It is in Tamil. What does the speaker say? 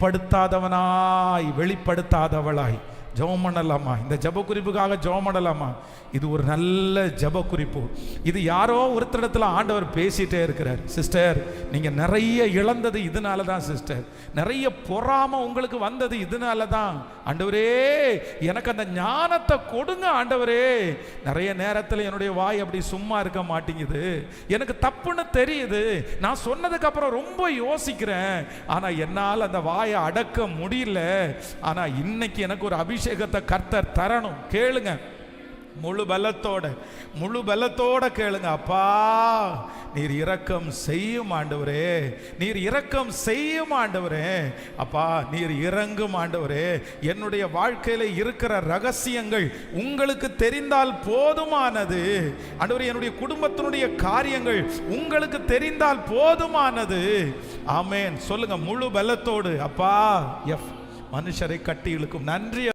வெளிப்படுத்தாதவனாய் வெளிப்படுத்தாதவளாய். ஜெபம் பண்ணலாமா இந்த ஜெப குறிப்புக்காக ஜெபம் பண்ணலாமா இது ஒரு நல்ல ஜெப குறிப்பு இது யாரோ ஒருத்தரிடத்துல ஆண்டவர் பேசிட்டே இருக்கிறார். சிஸ்டர் நீங்க நிறைய இழந்தது இதனால தான் சிஸ்டர் நிறைய பொறாம உங்களுக்கு வந்தது இதனால தான் ஆண்டவரே எனக்கு அந்த ஞானத்தை கொடுங்க ஆண்டவரே. நிறைய நேரத்தில் என்னுடைய வாய் அப்படி சும்மா இருக்க மாட்டேங்குது. எனக்கு தப்புன்னு தெரியுது. நான் சொன்னதுக்கு அப்புறம் ரொம்ப யோசிக்கிறேன். ஆனா என்னால் அந்த வாயை அடக்க முடியல. ஆனா இன்னைக்கு எனக்கு ஒரு அபிஷேகத்தை கர்த்தர் தரணும். கேளுங்க. முழு பலத்தோட முழு பலத்தோட கேளுங்க. அப்பா நீர் இரக்கம் செய்யும் ஆண்டவரே. நீர் இரக்கம் செய்யும் ஆண்டவரே. அப்பா நீர் இறங்கும் ஆண்டவரே. என்னுடைய வாழ்க்கையில இருக்கிற ரகசியங்கள் உங்களுக்கு தெரிந்தால் போதுமானது. ஆண்டவரே என்னுடைய குடும்பத்தினுடைய காரியங்கள் உங்களுக்கு தெரிந்தால் போதுமானது. ஆமேன். சொல்லுங்க முழு பலத்தோடு. அப்பா எஃப் மனுஷரை கட்டி இழுக்கும். நன்றி